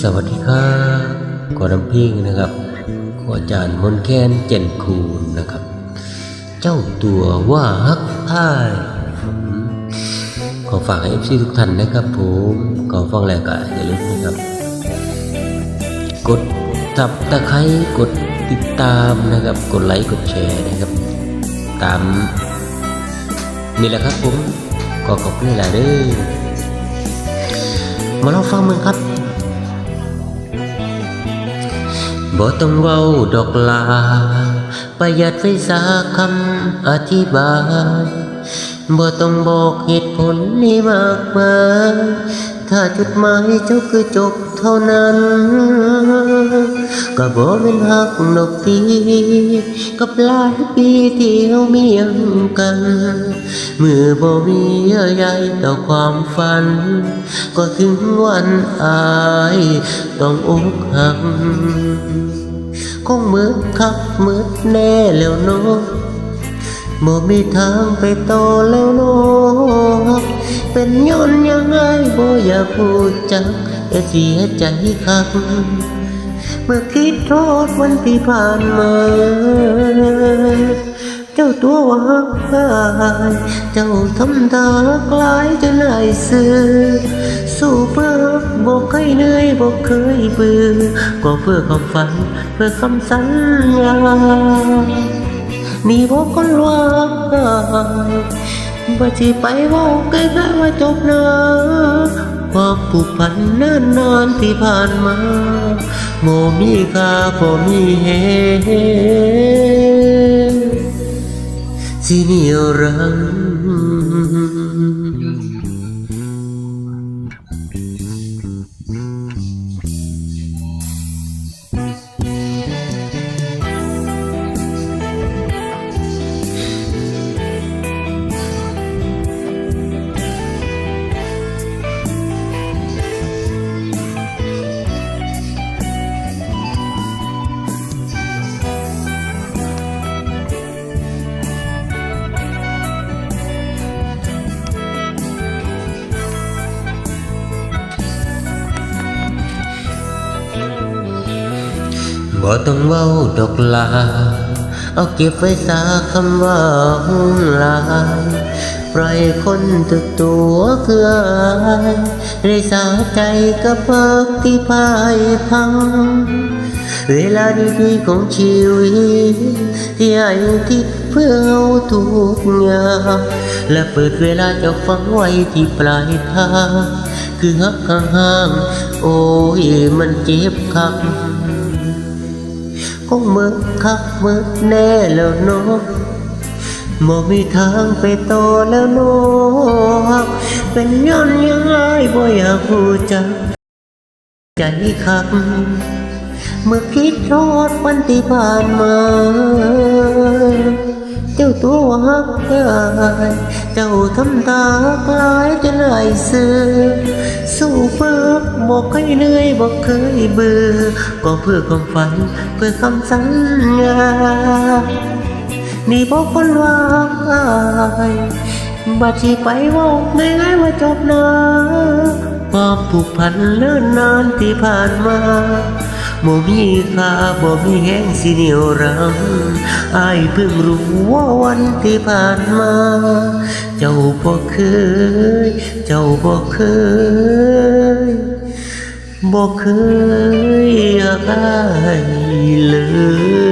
สวัสดีครับขอน้ำพิงนะครับขออาจารย์มนแคนเจนคูณนะครับ เจ้าตัวว่าฮักอ้ายขอฝากให้เอฟซีทุกท่านนะครับผมขอฟังแล้วก็อย่าลืมนะครับ กดทับตะไคร้กดติดตามนะครับ กดไลค์กดแชร์นะครับ ตามนี่แหละครับผมก็ขอบคุณหลายเด้อมาเลองฟังมึงครับ บ่ต้องเว้าดอกลา ประหยัดไฟสาคำอธิบายบ่ต้องบอกเหตุผลนี่มากมาย ถ้าจุดหมายเจ้าคือจบเท่านั้น ก็บ่เป็นหักนกตีกับหลายปีที่เฮามียังกันมือบ่มีเยื่อใยต่อความฝัน ก็ถึงวันอายต้องอกหักคงมืดคักมืดแน่แล้วเนาะบ่มีทางไปต่อแล้วเนาะเป็นย้อนยังไงบ่อยากพูดจักแต่เสียใจคัก เมื่อคิดโทษวันที่ผ่านมา เจ้าตัวว่าพายเจ้าทำตากลายจนไหลายสื่อสู้เพื่อบอกเคยเหนื่อยบอกเคยเบื่อก็เพื่อความฝันเพื่อคำสัญญานี่บอกคนว่าบ่สิไปว่าใกล้ๆว่าจบนะ ความผูกพันนานนานที่ผ่านมาโมมีค่าบ่มีเหตุสิเหนี่ยวรัง บ่ต้องเว้าดอกลา เอาเก็บไว้สาคำว่าหุ่นลายปล่อยคนตึกตัวคืออายได้สาใจกับพักที่พายพัง เวลาดีๆของชีวิต ที่ให้ทิศเพื่อเอาทุกอย่างและเปิดเวลาจะฟังไว้ที่ปลายทางคือฮักห่างๆโอ้ยมันเจ็บคัก คงมืดคักมืดแน่แล้วเนาะบ่มีทางไปต่อแล้วเนาะเป็นย้อนยังไงบ่อยากพูดจักใจคักเมื่อคิดทอดวันที่ผ่านมา เจ้าตัววักกายเจ้าทำตากลายจนไหลยเสือสู้เพื่อบอกให้เหนื่อยบอกเคยเบื่อก็เพื่อความฝันเพื่อคำสัญญานี่บอกคนว่าบัดที่ไปว่าง่ายว่าจบนะความผูกพันเลิ่อนนานที่ผ่านมา บ่มีค่าบ่มีแห้งสิเหนียวรังอายเพิ่งรู้ว่าวันที่ผ่านมา เจ้าบ่เคย เจ้าบ่เคยบ่เคยอยากอายเลย